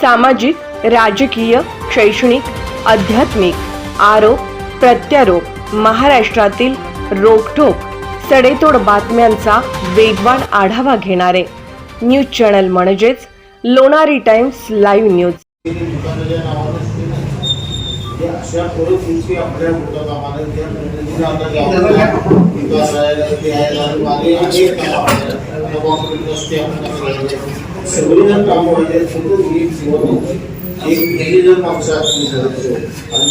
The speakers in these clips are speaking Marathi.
सामाजिक राजकीय शैक्षणिक आध्यात्मिक आरोप प्रत्यारोप महाराष्ट्रातील रोखठोक सडेतोड बातम्यांचा वेगवान आढावा घेणारे न्यूज चॅनल म्हणजेच लोणारी टाइम्स लाईव्ह न्यूज. हे अशा परिस्थिती आपल्या मोठ्या कामाने त्या पद्धतीने आता विकास आहे, ते आणि मागे अनेक कामं रस्ते आपल्याला करायचे. सगळी जर कामं व्हायचे एक जीवन होतं. एक गेली जर सदस्य आणि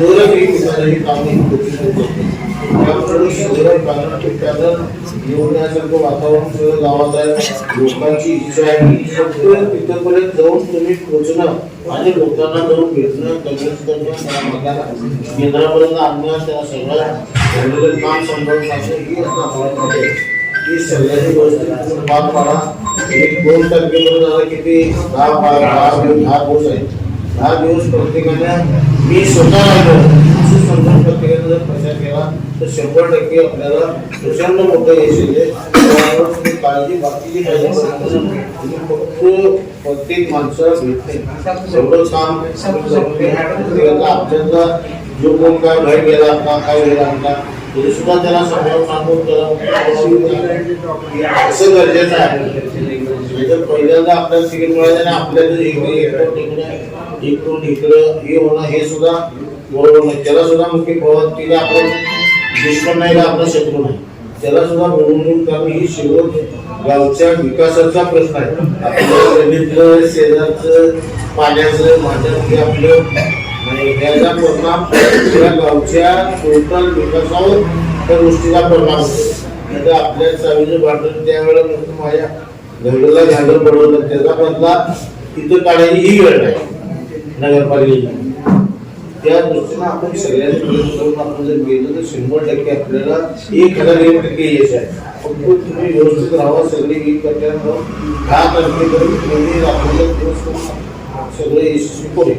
तरच एक विकासाची कामं होती निवडण्यासारखं वातावरण सगळं गावात आहे. लोकांची इच्छा आहे. तिथपर्यंत जाऊन तुम्ही पोचणं आणि लोकांना जाऊन भेटणं कन्व्हिन्स करणं केंद्रापर्यंत आणणं त्या सगळ्या झालेलं काम समजावून सांगणं ही आता महत्वाचं ही पार पाडा. एक दोन तारखेपर्यंत आता किती दहा बारा दहा दिवस दहा दिवस आहे. दहा दिवस प्रत्येकाने मी स्वतः असं समजून प्रत्येकाने जर प्रचार केला तर शंभर टक्के आपल्याला प्रचंड मोठं यश येते काळजी बाकीची काळजी फक्त प्रत्येक माणसाला भेटते. एवढं काम प्रत्येकाचा आमच्यातला जो कोण काय बाहेर गेला का काय गेला आपला तरी सुद्धा त्याला समजावून सांगून त्याला असं गरजेचं आहे. म्हणजे नाहीतर पहिल्यांदा आपल्याला तिकीट मिळालं आणि आपल्याला इकडे इकडं इकडून इकडं हे होणं हे सुद्धा बरोबर नाही. त्याला सुद्धा मुख्य प्रवृत्तीने आपण दुश्मन नाही का आपला शत्रू नाही. त्याला सुद्धा बनवून कारण ही शेवट गावच्या विकासाचा प्रश्न आहे. आपल्या शेजारचं पाण्याचं माझ्या हे आपलं आणि याचा परिणाम या गावच्या टोटल विकासावर त्या गोष्टीचा परिणाम होतो. नाहीतर आपल्या चावीचं भांडण त्यावेळेला माझ्या घरला झाडं पडवलं त्याचा बदला तिथं काढायची ही वेळ आहे नगरपालिकेची. त्या दृष्टीनं आपण सगळ्यांनी प्रयत्न करून आपण जर गेलो तर शंभर टक्के आपल्याला एक हजार एक टक्के यश आहे. फक्त तुम्ही व्यवस्थित राहा सगळे एक करताना दहा तारखेपर्यंत तुम्ही आपल्याला दिवस सगळे यशस्वी करू